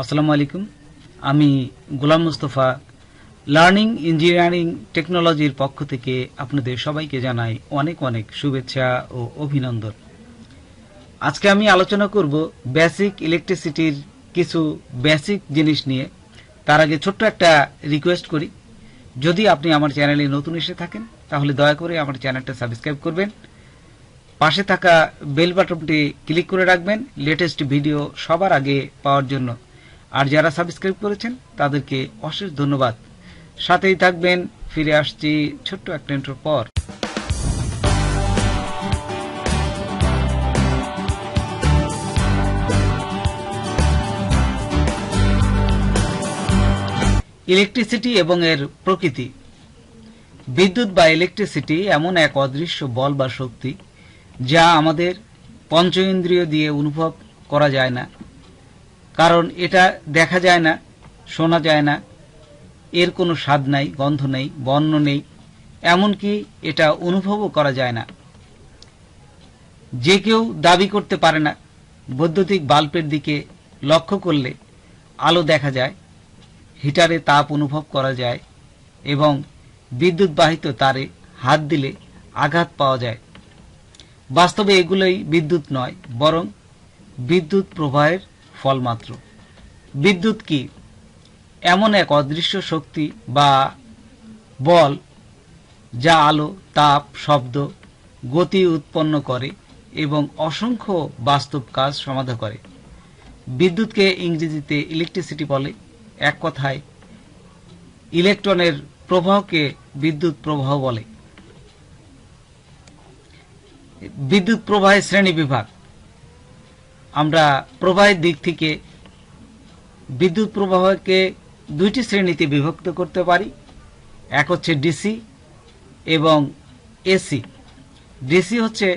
আসসালামু আলাইকুম। আমি গোলাম মুস্তফা, লার্নিং ইঞ্জিনিয়ারিং টেকনোলজির পক্ষ থেকে আপনাদের সবাইকে জানাই অনেক অনেক শুভেচ্ছা ও অভিনন্দন। আজকে আমি আলোচনা করব বেসিক ইলেকট্রিসিটির কিছু বেসিক জিনিস নিয়ে। তার আগে ছোট্ট একটা রিকোয়েস্ট করি। যদি আপনি আমার চ্যানেলে নতুন এসে থাকেন, তাহলে দয়া করে আমার চ্যানেলটা সাবস্ক্রাইব করবেন। পাশে থাকা বেল বাটনটি ক্লিক করে রাখবেন। লেটেস্ট ভিডিও সবার আগে পাওয়ার জন্য। আর যারা সাবস্ক্রাইব করেছেন, তাদেরকে অশেষ ধন্যবাদ। সাথেই থাকবেন, ফিরে আসছি ছোট্ট একটা পর। ইলেকট্রিসিটি এবং এর প্রকৃতি। বিদ্যুৎ বা ইলেকট্রিসিটি এমন এক অদৃশ্য বল বা শক্তি, যা আমাদের পঞ্চ ইন্দ্রিয় দিয়ে অনুভব করা যায় না। কারণ এটা দেখা যায় না, শোনা যায় না। এর কোনো স্বাদ নাই, গন্ধ নেই, বর্ণ নেই, এমনকি এটা অনুভবও করা যায় না। যে কেউ দাবি করতে পারে না, বৈদ্যুতিক বাল্বের দিকে লক্ষ্য করলে আলো দেখা যায়, হিটারে তাপ অনুভব করা যায় এবং বিদ্যুৎ বাহিত তারে হাত দিলে আঘাত পাওয়া যায়। বাস্তবে এগুলোই বিদ্যুৎ নয়, বরং বিদ্যুৎ প্রবাহের ফল মাত্র। বিদ্যুৎ কি এমন এক অদৃশ্য শক্তি বা বল যা আলো, তাপ, শব্দ, গতি উৎপন্ন করে এবং অসংখ্য বাস্তব কাজ সমাধা করে। বিদ্যুৎকে ইংরেজিতে ইলেকট্রিসিটি বলে। এক কথায়, ইলেকট্রনের প্রবাহকে বিদ্যুৎ প্রবাহ বলে। বিদ্যুৎ প্রবাহের শ্রেণি বিভাগ। আমরা প্রবাহের দিক থেকে বিদ্যুৎ প্রবাহকে দুইটি শ্রেণীতে বিভক্ত করতে পারি। এক হচ্ছে ডিসি এবং এসি। ডিসি হচ্ছে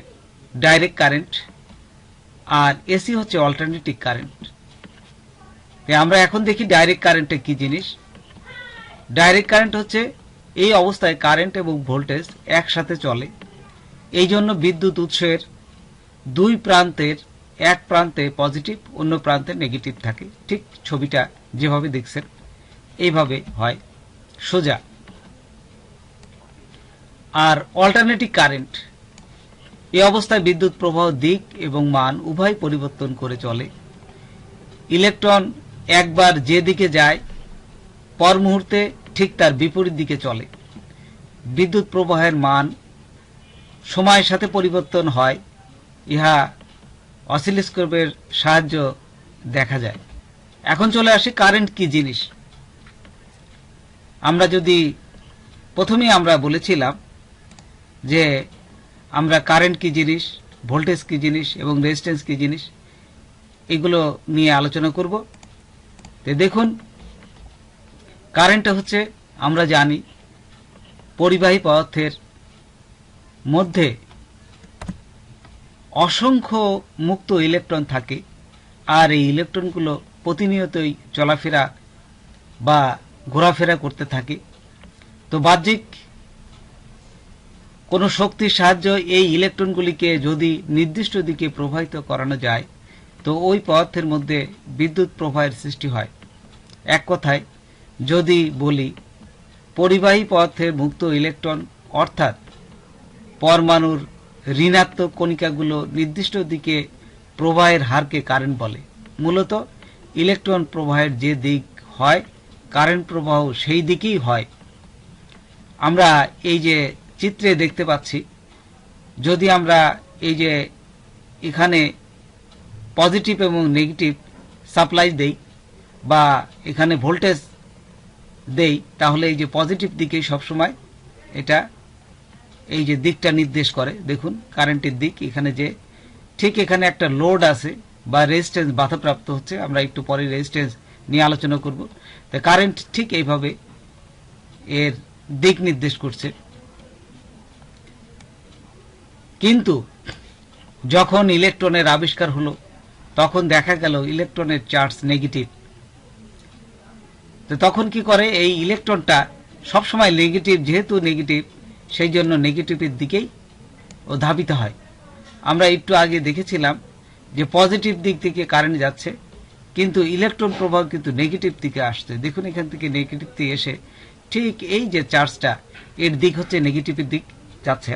ডাইরেক্ট কারেন্ট আর এসি হচ্ছে অল্টারনেটিভ কারেন্ট। আমরা এখন দেখি ডাইরেক্ট কারেন্টে কি জিনিস। ডাইরেক্ট কারেন্ট হচ্ছে এই অবস্থায় কারেন্ট এবং ভোল্টেজ একসাথে চলে। এই জন্য বিদ্যুৎ উৎসের দুই প্রান্তের এক প্রান্তে পজিটিভ, অন্য প্রান্তে নেগেটিভ থাকে। ঠিক ছবিটা যেভাবে দেখছেন, এইভাবে হয়। সোজা। আর অল্টারনেটিভ কারেন্ট এই অবস্থায় বিদ্যুৎ প্রবাহ দিক এবং মান উভয় পরিবর্তন করে চলে। ইলেকট্রন একবার যে দিকে যায়, পর মুহূর্তে ঠিক তার বিপরীত দিকে চলে। বিদ্যুৎ প্রবাহের মান সময়ের সাথে পরিবর্তন হয়। ইহা অসিলিস্কোপের সাহায্য দেখা যায়। এখন চলে আসি কারেন্ট কি জিনিস। আমরা যদি প্রথমেই আমরা বলেছিলাম যে আমরা কারেন্ট কি জিনিস ভোল্টেজ কি জিনিস এবং রেজিস্ট্যান্স কি জিনিস, এগুলো নিয়ে আলোচনা করব। তো দেখুন কারেন্ট হচ্ছে, আমরা জানি, পরিবাহী পদার্থের মধ্যে অসংখ্য মুক্ত ইলেকট্রন থাকে, আর এই ইলেকট্রনগুলো প্রতিনিয়তই চলাফেরা বা ঘোরাফেরা করতে থাকে। তো বাহ্যিক কোনো শক্তির সাহায্য এই ইলেকট্রনগুলিকে যদি নির্দিষ্ট দিকে প্রবাহিত করানো যায়, তো ওই পদার্থের মধ্যে বিদ্যুৎ প্রবাহের সৃষ্টি হয়। এক কথায়, যদি বলি, পরিবাহী পদার্থের মুক্ত ইলেকট্রন অর্থাৎ পরমাণুর ঋণাত্মক কণিকাগুলো নির্দিষ্ট দিকে প্রবাহের হারকে কারেন্ট বলে। মূলত ইলেকট্রন প্রবাহের যে দিক হয় কারেন্ট প্রবাহ সেই দিকেই হয়। আমরা এই যে চিত্রে দেখতে পাচ্ছি, যদি আমরা এই যে এখানে পজিটিভ এবং নেগেটিভ সাপ্লাই দেই বা এখানে ভোল্টেজ দেই, তাহলে এই যে পজিটিভ দিকেই সবসময় এটা এই যে দিকটা নির্দেশ করে, দেখুন কারেন্টের দিক, এখানে যে ঠিক এখানে একটা লোড আছে বা রেজিস্ট্যান্স বাধাপ্রাপ্ত হচ্ছে, আমরা একটু পরে রেজিস্ট্যান্স নিয়ে আলোচনা করব। তো কারেন্ট ঠিক এইভাবে এর দিক নির্দেশ করছে। কিন্তু যখন ইলেকট্রনের আবিষ্কার হলো, তখন দেখা গেল ইলেকট্রনের চার্জ নেগেটিভ তো তখন কি করে? এই ইলেকট্রনটা সবসময় নেগেটিভ যেহেতু নেগেটিভ সেই জন্য নেগেটিভের দিকেই ও ধাবিত হয়। আমরা একটু আগে দেখেছিলাম যে পজিটিভ দিক থেকে কারেন্ট যাচ্ছে, কিন্তু ইলেকট্রন প্রবাহ কিন্তু নেগেটিভ দিকে আসছে। দেখুন এখান থেকে নেগেটিভ দিকে এসে ঠিক এই যে চার্জটা এর দিক হচ্ছে নেগেটিভের দিক যাচ্ছে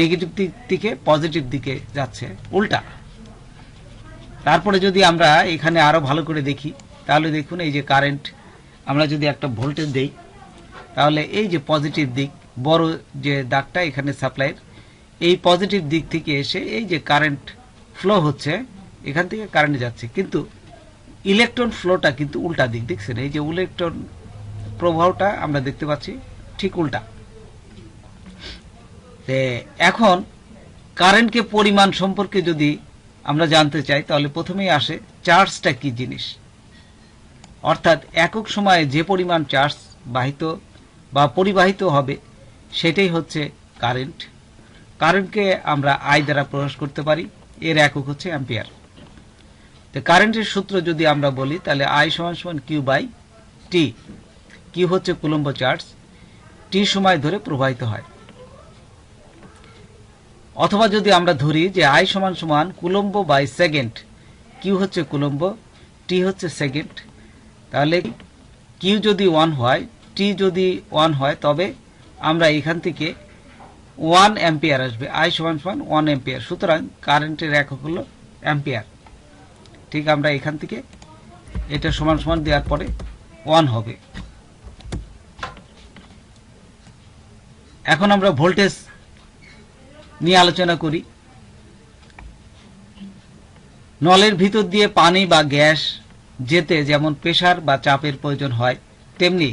নেগেটিভ দিক থেকে পজিটিভ দিকে যাচ্ছে, উল্টা। তারপরে যদি আমরা এখানে আরও ভালো করে দেখি, তাহলে দেখুন এই যে কারেন্ট আমরা যদি একটা ভোল্টেজ দেই, তাহলে এই যে পজিটিভ দিক বড় যে দাগটা এখানে সাপ্লাইয়ের এই পজিটিভ দিক থেকে এসে এই যে কারেন্ট ফ্লো হচ্ছে, এখান থেকে কারেন্ট যাচ্ছে। কিন্তু ইলেকট্রন ফ্লোটা কিন্তু উল্টা দিক, দেখছেন? এই যে ইলেকট্রন প্রবাহটা আমরা দেখতে পাচ্ছি, ঠিক উল্টা। এখন কারেন্টকে পরিমাণ সম্পর্কে যদি আমরা জানতে চাই, তাহলে প্রথমেই আসে চার্জটা কি জিনিস? অর্থাৎ একক সময়ে যে পরিমাণ চার্জ বাহিত বা পরিবাহিত হবে সেটাই হচ্ছে কারেন্ট কারেন্টকে আমরা আই দ্বারা প্রকাশ করতে পারি, এর একক হচ্ছে অ্যাম্পিয়ার তো কারেন্টের সূত্র যদি আমরা বলি, তাহলে আই সমান সমান কিউ বাই টি কিউ হচ্ছে কুলম্ব চার্জ টি সময় ধরে প্রবাহিত হয়। অথবা যদি আমরা ধরি যে আই সমান সমান কুলম্ব বাই সেকেন্ড কিউ হচ্ছে কুলম্ব টি হচ্ছে সেকেন্ড তাহলে কিউ যদি ওয়ান হয় টি যদি ওয়ান হয়, তবে আমরা এখান থেকে ওয়ান অ্যাম্পিয়ার আসবে আই সমান সমান ওয়ান অ্যাম্পিয়ার সুতরাং কারেন্টের একক হলো অ্যাম্পিয়ার ঠিক আমরা এখান থেকে এটা সমান সমান দেওয়ার পরে ওয়ান হবে। এখন আমরা ভোল্টেজ নিয়ে আলোচনা করি। নলের ভিতর দিয়ে পানি বা গ্যাস যেতে যেমন প্রেসার বা চাপের প্রয়োজন হয়, তেমনি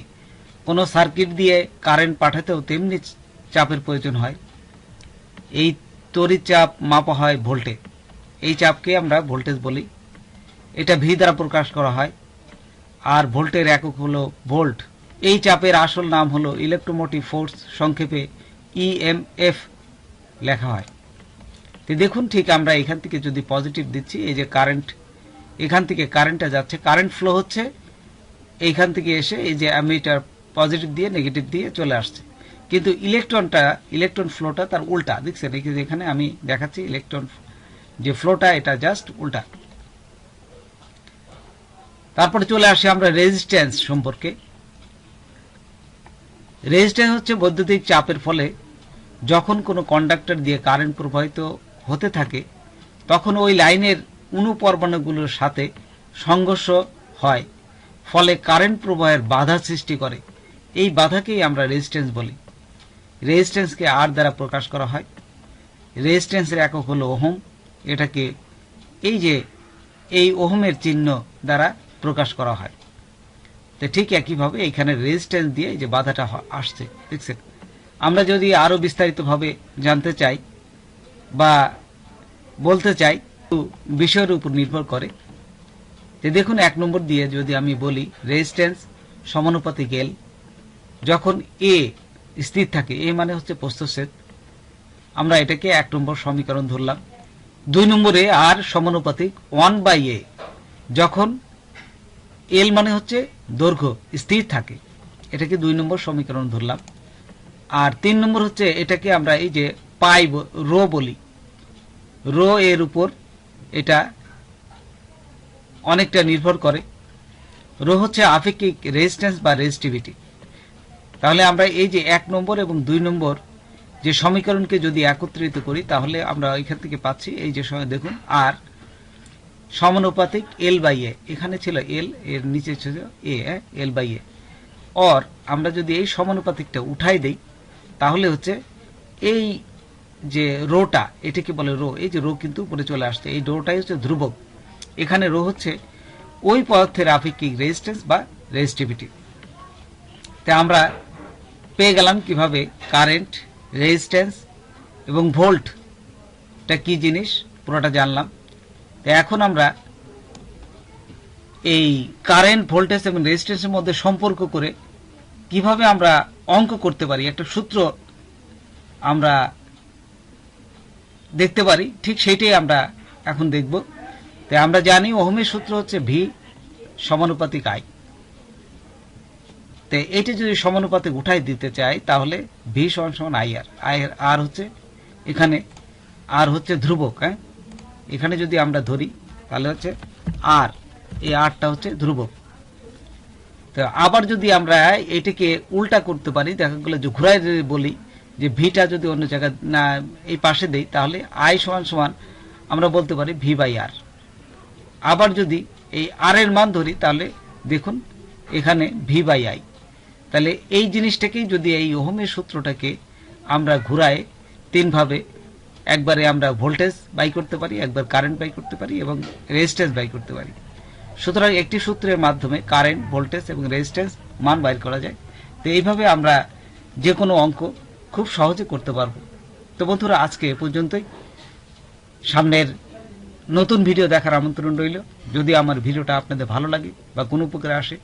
কোনো সার্কিট দিয়ে কারেন্ট পাঠাতেও তেমনি চাপের প্রয়োজন হয়। এই তড়িৎ চাপ মাপা হয় ভোল্টে। এই চাপকে আমরা ভোল্টেজ বলি। এটা ভি দ্বারা প্রকাশ করা হয়। আর ভোল্টের একক হলো ভোল্ট। এই চাপের আসল নাম হলো ইলেকট্রোমোটিভ ফোর্স সংক্ষেপে ইএমএফ লেখা হয়। তো দেখুন ঠিক আমরা এখান থেকে যদি পজিটিভ দিচ্ছি, এই যে কারেন্ট এখান থেকে কারেন্টটা যাচ্ছে। কারেন্ট ফ্লো হচ্ছে, এইখান থেকে এসে এই যে অ্যামিটার পজিটিভ দিয়ে নেগেটিভ দিয়ে চলে আসছে। কিন্তু ইলেকট্রনটা ইলেকট্রন ফ্লোটা তার উল্টা। দেখছেন এখানে আমি দেখাচ্ছি ইলেকট্রন যে ফ্লোটা এটা জাস্ট উল্টা। তারপরে চলে আসি আমরা রেজিস্ট্যান্স সম্পর্কে। রেজিস্ট্যান্স হচ্ছে বৈদ্যুতিক চাপের ফলে যখন কোনো কন্ডাক্টর দিয়ে কারেন্ট প্রবাহিত হতে থাকে, তখন ওই লাইনের অনুপরমাণুগুলোর সাথে সংঘর্ষ হয়। ফলে কারেন্ট প্রবাহের বাধা সৃষ্টি করে। এই বাধাকেই আমরা রেজিস্ট্যান্স বলি। রেজিস্ট্যান্সকে আর দ্বারা প্রকাশ করা হয়। রেজিস্ট্যান্সের একক হলো ওহম। এটাকে এই যে এই ওহমের চিহ্ন দ্বারা প্রকাশ করা হয়। তো ঠিক একইভাবে এখানে রেজিস্ট্যান্স দিয়ে যে বাধাটা আসছে, দেখছেন? আমরা যদি আরও বিস্তারিতভাবে জানতে চাই বা বলতে চাই বিষয়ের উপর নির্ভর করে। যে দেখুন, এক নম্বর দিয়ে যদি আমি বলি রেজিস্ট্যান্স সমানুপাতিক এল যখন এ স্থির থাকে এ মানে হচ্ছে প্রস্থচ্ছেদ আমরা এটাকে এক নম্বর সমীকরণ ধরলাম। দুই নম্বরে আর সমানুপাতিক ওয়ান বাই এ যখন এল মানে হচ্ছে দৈর্ঘ্য, স্থির থাকে। এটাকে দুই নম্বর সমীকরণ ধরলাম। আর তিন নম্বর হচ্ছে এটাকে আমরা এই যে পাই রো বলি। রো এর উপর এটা অনেকটা নির্ভর করে। রো হচ্ছে আপেক্ষিক রেজিস্ট্যান্স বা রেজিস্টিভিটি তাহলে আমরা এই যে এক নম্বর এবং দুই নম্বর যে সমীকরণকে যদি একত্রিত করি, তাহলে আমরা এখান থেকে পাচ্ছি, এই যে সময় দেখুন, আর সমানুপাতিক এল বাই এ এখানে ছিল এল এর নিচে ছিল এ এল বাই এ অর আমরা যদি এই সমানুপাতিকটা উঠাই দেই, তাহলে হচ্ছে এই যে রোটা, এটাকে বলে রো, এই যে রো কিন্তু উপরে চলে আসছে, এই রোটাই হচ্ছে ধ্রুবক। এখানে রো হচ্ছে ওই পদার্থের আপেক্ষিক রেজিস্ট্যান্স বা রেজিস্টিভিটি তা আমরা পেয়ে গেলাম কীভাবে? কারেন্ট রেজিস্ট্যান্স এবং ভোল্টটা কি জিনিস? পুরোটা জানলাম। তো এখন আমরা এই কারেন্ট ভোল্টেজ এবং রেজিস্ট্যান্সের মধ্যে সম্পর্ক করে কীভাবে আমরা অঙ্ক করতে পারি? একটা সূত্র আমরা দেখতে পারি। ঠিক সেইটাই আমরা এখন দেখব। তো আমরা জানি, ওহমের সূত্র হচ্ছে ভি সমানুপাতিক আই তো এইটা যদি সমানুপাতিক উঠাই দিতে চাই, তাহলে ভি সমান সমান আই আর আই আর হচ্ছে এখানে আর হচ্ছে ধ্রুবক হ্যাঁ? এখানে যদি আমরা ধরি, তাহলে হচ্ছে আর এই আরটা হচ্ছে ধ্রুবক। তো আবার যদি আমরা এটাকে উল্টা করতে পারি, দেখা গেলো যে ঘুরাই বলি, যে ভিটা যদি অন্য জায়গায় না, এই পাশে দেই, তাহলে আই সমান সমান আমরা বলতে পারি ভি বাই আর আবার যদি এই আর এর মান ধরি, তাহলে দেখুন, এখানে ভি বাই আই তাহলে এই জিনিসটাকেই যদি এই ওহমের সূত্রটাকে আমরা ঘুরায়, তিনভাবে, একবারে আমরা ভোল্টেজ বাই করতে পারি, একবার কারেন্ট বাই করতে পারি এবং রেজিস্ট্যান্স বাই করতে পারি। সুতরাং একটি সূত্রের মাধ্যমে কারেন্ট, ভোল্টেজ এবং রেজিস্ট্যান্স মান বাইর করা যায়। তো এইভাবে আমরা যে কোনো অঙ্ক খুব সহজে করতে পারব। তো বন্ধুরা, আজকে এ পর্যন্তই। সামনের নতুন ভিডিও দেখার আমন্ত্রণ রইল। যদি আমার ভিডিওটা আপনাদের ভালো লাগে বা কোনো উপকারে আসে,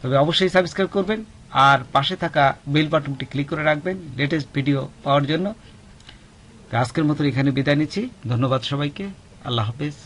তবে অবশ্যই সাবস্ক্রাইব করবেন। আর পাশে থাকা বেল বাটনটি ক্লিক করে রাখবেন লেটেস্ট ভিডিও পাওয়ার জন্য। আজকের মতো এখানে বিদায় নিচ্ছি। ধন্যবাদ সবাইকে। আল্লাহ হাফেজ।